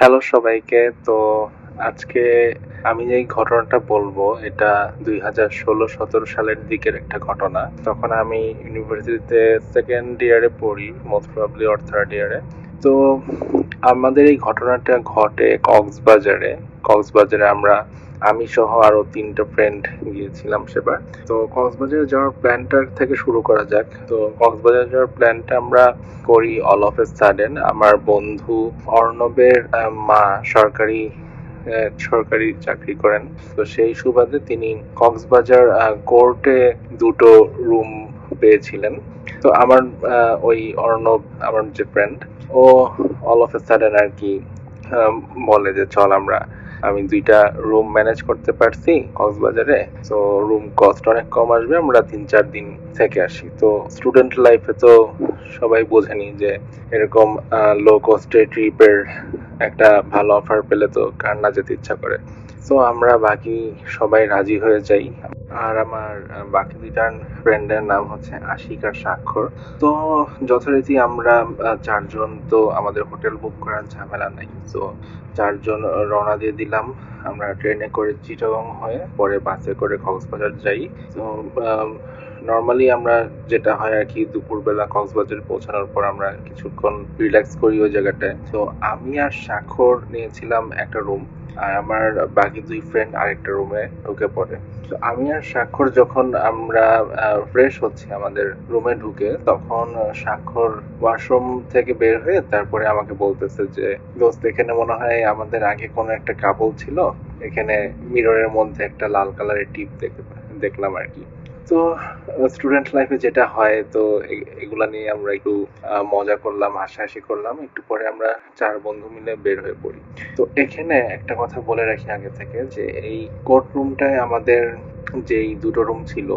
Hello সবাইকে, তো আজকে আমি যেই ঘটনাটা বলব, এটা দুই হাজার ষোলো সতেরো সালের দিকের একটা ঘটনা। তখন আমি ইউনিভার্সিটিতে সেকেন্ড ইয়ারে পড়ি মোস্ট প্রবলি অর থার্ড ইয়ারে তো আমাদের এই ঘটনাটা ঘটে কক্সবাজারে। কক্সবাজারে আমরা, আমি সহ আরও তিনটা ফ্রেন্ড গিয়েছিলাম সেবার। তো কক্সবাজারে যাওয়ার প্ল্যানটা থেকে শুরু করা যাক। তো কক্সবাজারে যাওয়ার প্ল্যানটা আমরা করি অল অফ এ সাডেন আমার বন্ধু অর্ণবের মা সরকারি সরকারি চাকরি করেন। তো সেই সুবাদে তিনি কক্সবাজার কোর্টে দুটো রুম পেয়েছিলেন। তো আমার ওই অর্ণব আমার যে ফ্রেন্ড ও অল অফ এ সাডেন আর কি বলে যে, চল আমরা আমি দুইটা রুম ম্যানেজ করতে পারছি কক্সবাজারে। তো রুম কস্ট অনেক কম আসবে, আমরা তিন চার দিন থেকে আসি। তো স্টুডেন্ট লাইফে তো সবাই বোঝেনি যে এরকম লো কস্টে ট্রিপের একটা ভালো অফার পেলে তো কার না যেতে ইচ্ছা করে। তো আমরা বাকি সবাই রাজি হয়ে যাই। আর আমার বাকি দুইটা ফ্রেন্ডের নাম হচ্ছে আশিক আর স্বাক্ষর। তো যথারীতি আমরা চারজন তো আমাদের হোটেল বুক করার ঝামেলা নাই। তো চারজন রওনা দিয়ে দিলাম। আমরা ট্রেনে করে চিটাগং হয়ে পরে বাসে করে কক্সবাজার যাই। তো নর্মালি আমরা যেটা হয় আর কি, দুপুরবেলা কক্সবাজার পৌঁছানোর পর আমরা কিছুক্ষণ রিল্যাক্স করি ওই জায়গাটায়। তো আমি আর স্বাক্ষর নিয়েছিলাম একটা রুম আর আমার বাকি দুই ফ্রেন্ড আরেকটা রুমে ঢুকে পড়ে। তো আমি আর স্বাক্ষর যখন আমরা ফ্রেশ হচ্ছি আমাদের রুমে ঢুকে, তখন স্বাক্ষর ওয়াশরুম থেকে বের হয়ে তারপরে আমাকে বলতেছে যে, দোস্ত, এখানে মনে হয় আমাদের আগে কোনো একটা কাপল ছিল। এখানে মিররের মধ্যে একটা লাল কালারের টিপ দেখলাম আর কি। তো স্টুডেন্ট লাইফে যেটা হয়, তো এগুলা নিয়ে আমরা একটু মজা করলাম, হাসাহাসি করলাম। একটু পরে আমরা চার বন্ধু মিলে বের হয়ে পড়ি। তো এখানে একটা কথা বলে রাখি আগে থেকে, যে এই কোর্ট রুমটায় আমাদের যেই দুটো রুম ছিল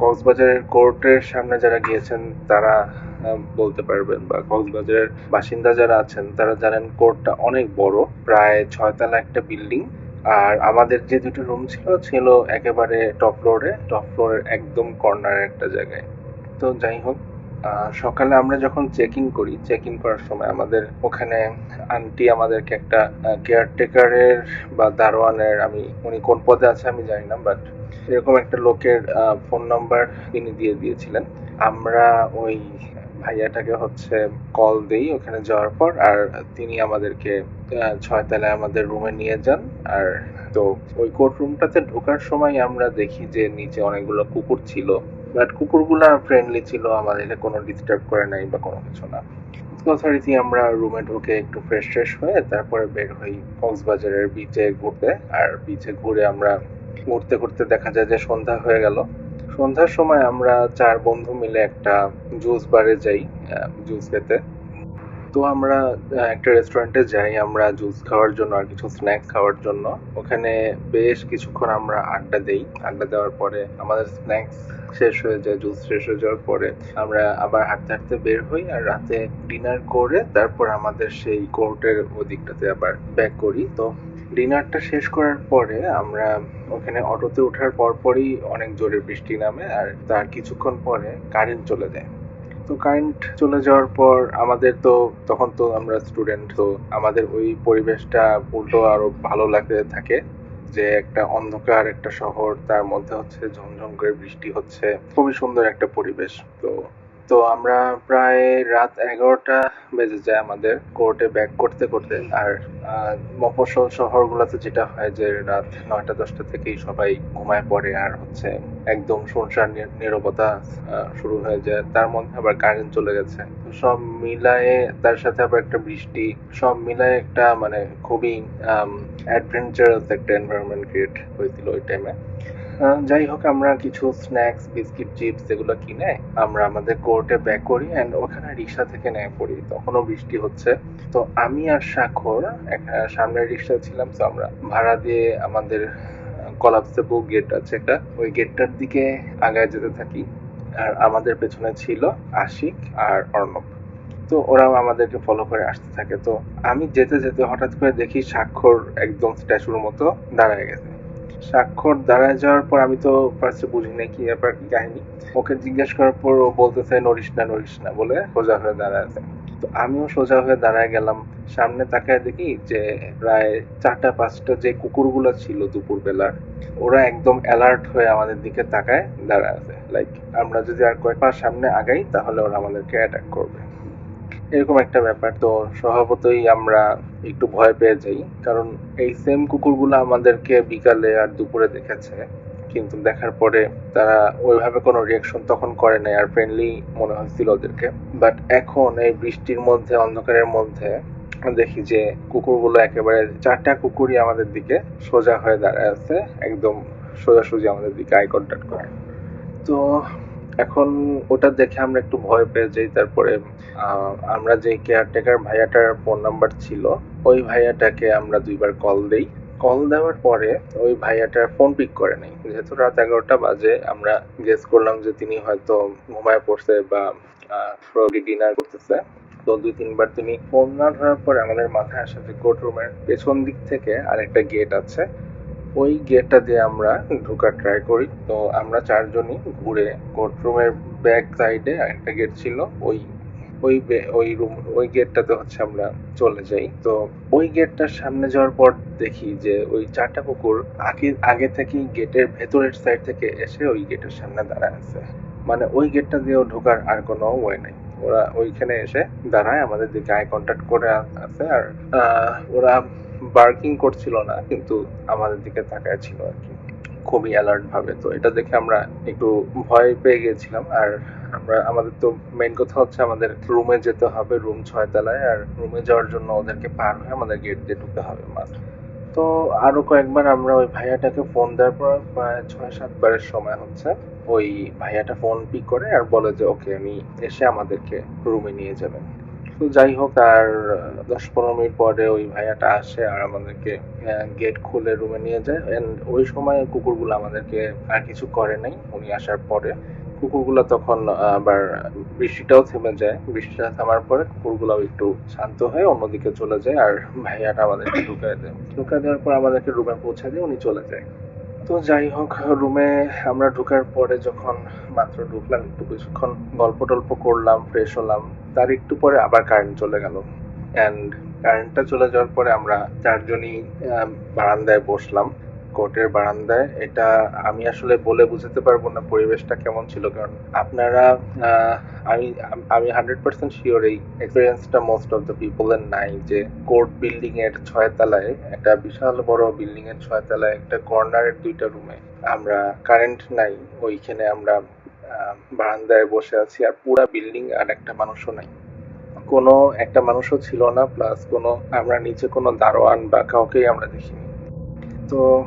কক্সবাজারের কোর্টের সামনে যারা গিয়েছেন, তারা বলতে পারবেন বা কক্সবাজারের বাসিন্দা যারা আছেন, তারা জানেন কোর্টটা অনেক বড়, প্রায় ছয়তলা একটা বিল্ডিং আর আমাদের যে দুটো রুম ছিল ছিল একেবারে টপ ফ্লোরে টপ ফ্লোরের একদম কর্নারের একটা জায়গায়। তো যাই হোক সকালে আমরা যখন চেক ইন করি চেক ইন করার সময় আমাদের ওখানে আন্টি আমাদেরকে একটা কেয়ারটেকারের বা দারোয়ানের, আমি, উনি কোন পদে আছে আমি জানি না বাট এরকম একটা লোকের ফোন নাম্বার তিনি দিয়ে দিয়েছিলেন। আমরা ওই ভাইয়াটাকে হচ্ছে কল দেই ওখানে যাওয়ার পর আর তিনি আমাদেরকে আহ, ছয়তলায় আমাদের রুমে নিয়ে যান। আর তো ওই কোর্ট রুমটাতে ঢোকার সময় আমরা দেখি যে নিচে অনেকগুলো কুকুর ছিল। বাট কুকুরগুলা ফ্রেন্ডলি ছিল আমাদেরকে কোনো ডিস্টার্ব করে নাই বা কোনো কিছু না। আমরা রুমে ঢুকে একটু ফ্রেশ ট্রেশ হয়ে তারপরে বের হই কক্সবাজারের বিচে ঘুরতে। আর বিচে ঘুরে আমরা ঘুরতে ঘুরতে দেখা যায় যে সন্ধ্যা হয়ে গেল। সন্ধ্যার সময় আমরা চার বন্ধু মিলে একটা জুস বারে যাই জুস খেতে। তো আমরা একটা রেস্টুরেন্টে যাই, আমরা জুস খাওয়ার জন্য আর কিছু স্ন্যাক্স খাওয়ার জন্য। ওখানে বেশ কিছুক্ষণ আমরা আড্ডা দেই। আড্ডা দেওয়ার পরে আমাদের স্ন্যাক্স শেষ হয়ে যায়, জুস শেষ হয়ে যাওয়ার পরে আমরা আবার হাঁটতে হাঁটতে বের হই আর রাতে ডিনার করে তারপর আমাদের সেই কোর্টের ওদিকটাতে আবার ব্যাক করি। তো ডিনারটা শেষ করার পরে আমরা ওখানে অটোতে ওঠার পরপরই অনেক জোরে বৃষ্টি নামে আর তার কিছুক্ষণ পরে কারেন্ট চলে যায়। তো কারেন্ট চলে যাওয়ার পর আমাদের তো, তখন তো আমরা স্টুডেন্ট, তো আমাদের ওই পরিবেশটা উল্টো আরও ভালো লাগতে থাকে যে একটা অন্ধকার একটা শহর, তার মধ্যে হচ্ছে ঝমঝম করে বৃষ্টি হচ্ছে, খুবই সুন্দর একটা পরিবেশ। তো তো আমরা প্রায় রাত এগারোটা বেজে যায় আমাদের কোর্টে ব্যাক করতে করতে। আর মফস্বল শহরগুলোতে যেটা হয় যে রাত নয়টা, দশটা থেকেই সবাই ঘুমায় পড়ে। আর হচ্ছে একদম সংসার নীরবতা শুরু হয়ে যায়। তার মধ্যে আবার কারেন্ট চলে গেছে। সব মিলায়ে তার সাথে আবার একটা বৃষ্টি। সব মিলায়ে একটা মানে খুবই অ্যাডভেঞ্চারাস একটা এনভায়রনমেন্ট ক্রিয়েট হয়েছিল ওই টাইমে যাই হোক, আমরা কিছু স্ন্যাক্স বিস্কিট চিপস এগুলো কিনে আমরা আমাদের কোর্টে ব্যাক করি অ্যান্ড ওখানে রিক্সা থেকে নেমে পড়ি। তখনও বৃষ্টি হচ্ছে। তো আমি আর স্বাক্ষর একটা সামনের রিক্সা ছিলাম তো আমরা ভাড়া দিয়ে আমাদের কলাপসেবল গেট আছে একটা। ওই গেটটার দিকে আগায় যেতে থাকি। আর আমাদের পেছনে ছিল আশিক আর অর্ণব। তো ওরাও আমাদেরকে ফলো করে আসতে থাকে। তো আমি যেতে যেতে হঠাৎ করে দেখি স্বাক্ষর একদম স্ট্যাচুর মতো দাঁড়ায় গেছে। স্বাক্ষর দাঁড়ায় যাওয়ার পর আমি তো ফার্স্টে বুঝি না কি ব্যাপার, কি কাহিনী। ওকে জিজ্ঞেস করার পর ও বলতেছে নড়িস না নড়িস না, বলে সোজা হয়ে দাঁড়ায় আছে। তো আমিও সোজা হয়ে দাঁড়ায় গেলাম। সামনে তাকায় দেখি যে প্রায় চারটা, পাঁচটা যে কুকুরগুলো ছিল দুপুর বেলার ওরা একদম অ্যালার্ট হয়ে আমাদের দিকে তাকায় দাঁড়ায় আছে। লাইক আমরা যদি আর কয়েক পা সামনে আগাই, তাহলে ওরা আমাদেরকে অ্যাটাক করবে। এরকম একটা ব্যাপার। তো স্বভাবতই আমরা একটু ভয় পেয়ে যাই। কারণ এই সেম কুকুরগুলো আমাদেরকে বিকালে আর দুপুরে দেখেছে। কিন্তু দেখার পরে তারা ওইভাবে কোনো রিয়াকশন তখন করে নাই আর ফ্রেন্ডলি মনে হচ্ছিল ওদেরকে। বাট এখন এই বৃষ্টির মধ্যে, অন্ধকারের মধ্যে দেখি যে কুকুরগুলো একেবারে চারটা কুকুরই আমাদের দিকে সোজা হয়ে দাঁড়ায় আছে। একদম সোজাসুজি আমাদের দিকে আই কন্ট্যাক্ট করে। তো এখন ওটা দেখে আমরা একটু ভয় পেয়ে যাই, তারপরে আমরা যে কেয়ারটেকার ভাইয়াটার ফোন নাম্বার ছিল, ওই ভাইয়াটাকে আমরা দুইবার কল দেই। কল দেওয়ার পরে ওই ভাইয়াটার ফোন পিক করে নাই। যেহেতু রাত এগারোটা বাজে, আমরা গেস করলাম যে তিনি হয়তো ঘুমায় পড়ছে বা ডিনার করতেছে। তো দুই তিনবার তিনি ফোন না ধরার পরে আমাদের মাথায় আসে যে কোর্ট রুমের পেছন দিক থেকে আরেকটা গেট আছে। ওই গেটটা দিয়ে আমরা ঢোকার ট্রাই করি। তো আমরা চারজনই ঘুরে কোর্ট রুমের ব্যাক সাইডে একটা গেট ছিল, ওই ওই ওই রুম ওই গেটটাতে হচ্ছে আমরা চলে যাই। তো ওই গেটটার সামনে যাওয়ার পর দেখি যে ওই চারটা কুকুর আগে আগে থেকেই গেটের ভেতরের সাইড থেকে এসে ওই গেটের সামনে দাঁড়ায় আছে। মানে ওই গেটটা দিয়েও ঢোকার আর কোনো ওয়ে নেই। ওরা ওইখানে এসে দাঁড়ায়, আমাদের দিকে আই কন্ট্যাক্ট করে আছে আর ওরা বার্কিং করছিল না, কিন্তু আমাদের দিকে তাকায় ছিল আর কি। খুবই অ্যালার্ট ভাবে। তো এটা দেখে আমরা একটু ভয় পেয়ে গেছিলাম আর আমরা, আমাদের তো মেইন কথা হচ্ছে আমাদের রুমে যেতে হবে রুম ছয় তলায়। আর রুমে যাওয়ার জন্য ওদেরকে পার হয়ে আমাদের গেট দিয়ে ঢুকতে হবে মাত্র। তো আরও কয়েকবার আমরা ওই ভাইয়াটাকে ফোন দেওয়ার পর প্রায় ছয় সাতবারের সময় হচ্ছে ওই ভাইয়াটা ফোন পিক করে আর বলে যে ওকে আমি এসে আমাদেরকে রুমে নিয়ে যাবেন। তো যাই হোক, আর দশ পনেরো মিনিট পরে ওই ভাইয়াটা আসে আর আমাদেরকে গেট খুলে রুমে নিয়ে যায়। এন্ড ওই সময় কুকুরগুলো আমাদেরকে আর কিছু করে নাই। উনি আসার পরে কুকুরগুলো তখন আবার বৃষ্টিটাও থেমে যায়। বৃষ্টিটা থামার পরে কুকুরগুলো একটু শান্ত হয়ে অন্যদিকে চলে যায় আর ভাইয়াটা আমাদেরকে ঢুকায় দেয়। ঢুকায় দেওয়ার পর আমাদেরকে রুমে পৌঁছে দিয়ে উনি চলে যায়। তো যাই হোক রুমে আমরা ঢুকার পরে যখন মাত্র ঢুকলাম, একটু কিছুক্ষণ গল্প টল্প করলাম ফ্রেশ হলাম। তার একটু পরে আবার কারেন্ট চলে গেল। অ্যান্ড কারেন্টটা চলে যাওয়ার পরে আমরা চারজনই বারান্দায় বসলাম। কোর্টের বারান্দায়। এটা আমি আসলে বলে বুঝাতে পারব না পরিবেশটা কেমন ছিল, কারণ আপনারা আমি আমি হান্ড্রেড পার্সেন্ট শিওর এই এক্সপিরিয়েন্সটা মোস্ট অফ দ্য পিপলের নাই যে কোর্ট বিল্ডিং এর ছয় তলায় একটা বিশাল বড় বিল্ডিং এর ছয় তলায় একটা কর্নারের দুইটা রুমে আমরা কারেন্ট নাই। ওইখানে আমরা বারান্দায় বসে আছি আর পুরা বিল্ডিং আর একটা মানুষও নাই। কোনো একটা মানুষও ছিল না প্লাস কোনো, আমরা নিচে কোনো দারোয়ান বা কাউকেই আমরা দেখিনি। তো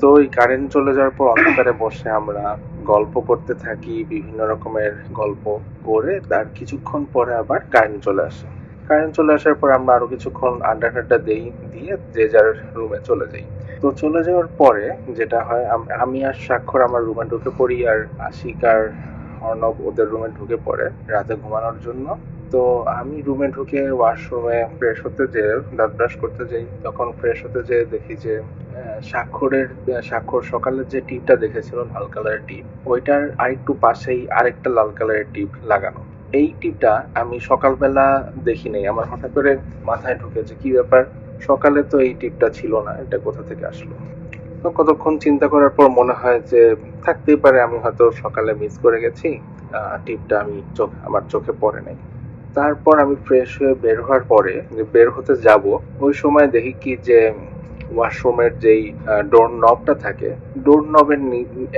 তো ওই কারেন্ট চলে যাওয়ার পর অন্ধকারে বসে আমরা গল্প করতে থাকি, বিভিন্ন রকমের গল্প করে, তার কিছুক্ষণ পরে আবার কারেন্ট চলে আসে। কারেন্ট চলে আসার পর আমরা আরও কিছুক্ষণ আড্ডা টাড্ডা দেই, দিয়ে যে যার রুমে চলে যাই। তো চলে যাওয়ার পরে যেটা হয়, আমি আর স্বাক্ষর আমার রুমে ঢুকে পড়ি আর আশিক আর অর্ণব ওদের রুমে ঢুকে পড়ে রাতে ঘুমানোর জন্য। তো আমি রুমে ঢুকে ওয়াশরুমে ফ্রেশ হতে যে দাঁত ব্রাশ করতে যাই। তখন ফ্রেশ হতে যেয়ে দেখি যে স্বাক্ষরের স্বাক্ষর সকালের যে টিপটা দেখেছিল লাল কালারের টিপ, ওইটার আরেকটু পাশেই আরেকটা লাল কালারের টিপ লাগানো। এই টিপটা আমি সকালবেলা দেখি নাই। আমার হঠাৎ করে মাথায় ঢুকেছে কি ব্যাপার? সকালে তো এই টিপটা ছিল না, এটা কোথা থেকে আসলো? তো কতক্ষণ চিন্তা করার পর মনে হয় যে থাকতেই পারে, আমি হয়তো সকালে মিস করে গেছি টিপটা আমি চোখ, আমার চোখে পড়ে নাই। তারপর আমি ফ্রেশ হয়ে বের হওয়ার পরে, যে বের হতে যাব, ওই সময় দেখি কি যে ওয়াশরুমের যেই ডোর নবটা থাকে ডোর নবের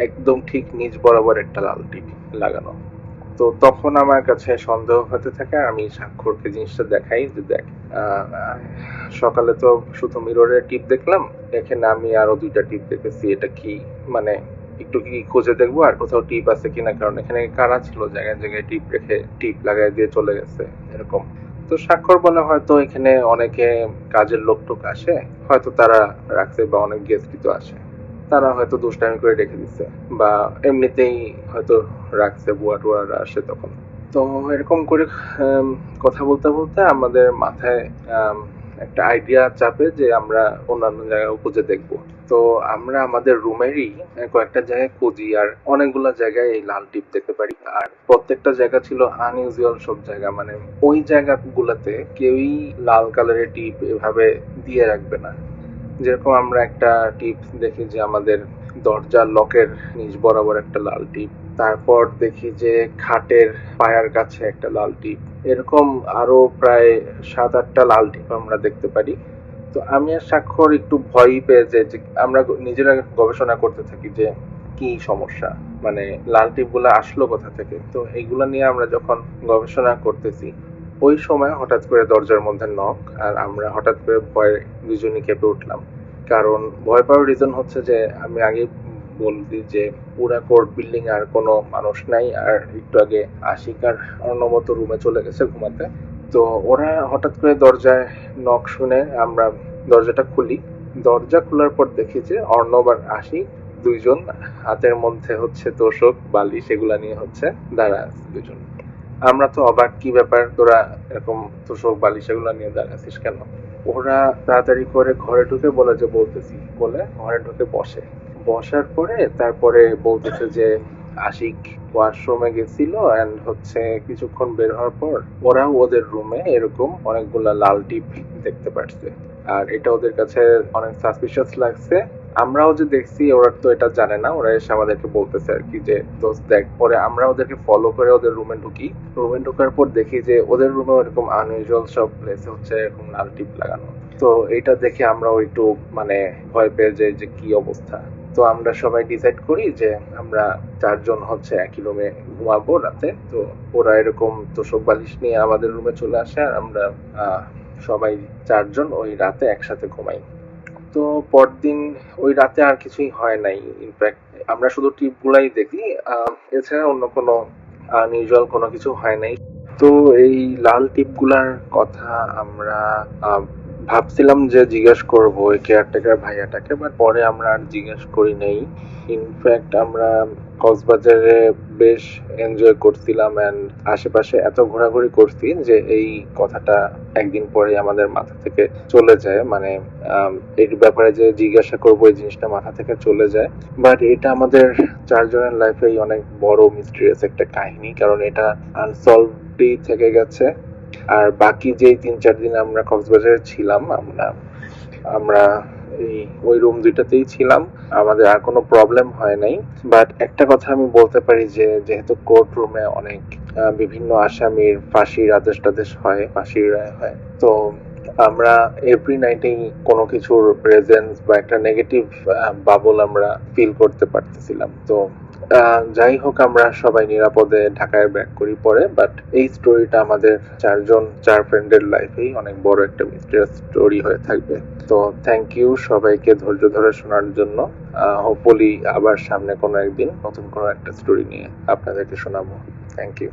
একদম ঠিক নিচ বরাবর একটা লাল টিপ লাগানো। তো তখন আমার কাছে সন্দেহ হতে থাকে, আমি স্বাক্ষরকে জিনিসটা দেখাই, যে দেখ সকালে তো শুধু মিররের টিপ দেখলাম এখানে আমি আরও দুইটা টিপ দেখেছি, এটা কি মানে একটু কি খুঁজে দেখব, আর কোথাও টিপ আছে কিনা, কারণ এখানে কারা ছিল, জায়গায় জায়গায় টিপ রেখে, টিপ লাগাই দিয়ে চলে গেছে, এরকম। তো স্বাক্ষর বলে হয়তো এখানে অনেকে কাজের লোক টোক আসে, হয়তো তারা রাখছে বা অনেক গেস্টই তো আসে। তারা হয়তো দুষ্টামি করে রেখে দিচ্ছে বা এমনিতেই হয়তো রাখছে বুয়া টুয়ারা আসে তখন। তো এরকম করে কথা বলতে বলতে আমাদের মাথায় একটা আইডিয়া চাপে যে আমরা অন্যান্য জায়গায় খুঁজে দেখব। তো আমরা আমাদের রুমেরই কয়েকটা জায়গায় খুঁজি, আর অনেকগুলো জায়গায় এই লাল টিপ দেখতে পারি। আর প্রত্যেকটা জায়গা ছিল আনইউজুয়াল সব জায়গা মানে ওই জায়গাগুলোতে কেউই লাল কালারের টিপ এভাবে দিয়ে রাখবে না। যেরকম আমরা একটা টিপস দেখি যে আমাদের দরজার লকের নিচ বরাবর একটা লাল টিপ, তারপর দেখি যে খাটের পায়ার কাছে একটা লাল টিপ। এরকম আরও প্রায় সাত আটটা লাল টিপ আমরা দেখতে পারি। তো আমি আর স্বাক্ষর একটু ভয়ই পেয়ে যে আমরা নিজেরা গবেষণা করতে থাকি যে কি সমস্যা মানে লাল টিপগুলো আসলো কোথা থেকে? তো এইগুলো নিয়ে আমরা যখন গবেষণা করতেছি ওই সময় হঠাৎ করে দরজার মধ্যে নক আর আমরা হঠাৎ করে ভয়ে দুজনই কেঁপে উঠলাম। কারণ ভয় পাওয়ার রিজন হচ্ছে যে, আমি আগে বলছি যে, পুরা কোর্ট বিল্ডিং আর কোনো মানুষ নাই আর একটু আগে আশিক আর অর্ণবত রুমে চলে গেছে ঘুমাতে। তো ওরা হঠাৎ করে দরজায় নক শুনে আমরা দরজাটা খুলি। দরজা খোলার পর দেখি যে, অর্ণব আর আশিক দুইজন হাতের মধ্যে হচ্ছে তোষক বালি সেগুলা নিয়ে হচ্ছে দাঁড়া দুজন। আমরা তো অবাক কি ব্যাপার, তোরা এরকম তোষক বালি সেগুলা নিয়ে দাঁড়া আছিস কেন? ওরা তাড়াতাড়ি করে ঘরে ঢুকে বলে যে, বলতেছি বলে ঘরে ঢুকে বসে। বসার পরে তারপরে বলতেছে যে, আশিক ওয়াশরুমে গেছিল এন্ড হচ্ছে কিছুক্ষণ বের হওয়ার পর ওরা ওদের রুমে এরকম অনেকগুলা লাল টিপ দেখতে পারছে। আর এটা ওদের কাছে অনেক সাসপিশিয়াস লাগছে। আমরাও যে দেখছি, ওরা তো এটা জানে না। ওরা এসে আমাদেরকে বলতেছে আর কি যে দোস্ত দেখ। পরে আমরা ওদেরকে ফলো করে ওদের রুমে ঢুকি। রুমে ঢোকার পর দেখি যে, ওদের রুমে এরকম আনইউজুয়াল সব প্লেসে হচ্ছে এরকম লাল টিপ লাগানো। তো এইটা দেখে আমরাও একটু মানে ভয় পেয়ে যাই যে, কি অবস্থা? তো আমরা সবাই ডিসাইড করি যে, আমরা চারজন হচ্ছে একই রুমে ঘুমাবো রাতে। তো ওরা এরকম তোষক বালিশ নিয়ে আমাদের রুমে চলে আসে আর আমরা সবাই চারজন ওই রাতে একসাথে ঘুমাই। তো পরদিন ওই রাতে আর কিছুই হয় নাই ইনফ্যাক্ট আমরা শুধু টিপ গুলাই দেখি এছাড়া অন্য কোনো আনইউজুয়াল কোনো কিছু হয় নাই। তো এই লাল টিপগুলার কথা আমরা ভাবছিলাম যে জিজ্ঞেস করব ওই কেয়ারটেকার ভাইয়াটাকে বাট পরে আমরা আর জিজ্ঞেস করি নাই। ইনফ্যাক্ট আমরা কক্সবাজারে বেশ এনজয় করছিলাম এন্ড আশেপাশে এত ঘোরাঘুরি করছি যে এই কথাটা একদিন পরে আমাদের মাথা থেকে চলে যায়। মানে এর ব্যাপারে যে জিজ্ঞাসা করব এই জিনিসটা মাথা থেকে চলে যায়। বাট এটা আমাদের চারজনের লাইফেই অনেক বড় মিস্ট্রিয়াস একটা কাহিনী, কারণ এটা আনসলভডই থেকে গেছে। আর বাকি যে তিন চার দিন আমরা কক্সবাজারে ছিলাম, আমরা আমরা এই ওই রুম দুইটাতেই ছিলাম। আমাদের আর কোনো প্রবলেম হয় নাই। বাট একটা কথা আমি বলতে পারি যে, যেহেতু কোর্ট রুমে অনেক বিভিন্ন আসামির ফাঁসির আদেশ টাদেশ হয়, ফাঁসির রায় হয়, তো আমরা এভরি নাইটেই কোনো কিছুর প্রেজেন্স বা একটা নেগেটিভ বাবল আমরা ফিল করতে পারতেছিলাম। তো যাই হোক আমরা সবাই নিরাপদে ঢাকায় ব্যাক করি পরে বাট এই স্টোরিটা আমাদের চারজন, চার ফ্রেন্ডের লাইফেই অনেক বড় একটা মিস্টেরিয়াস স্টোরি হয়ে থাকবে। তো থ্যাংক ইউ সবাইকে ধৈর্য ধরে শোনার জন্য। হোপফুলি আবার সামনে কোনো একদিন নতুন কোনো একটা স্টোরি নিয়ে আপনাদেরকে শোনাবো। Thank you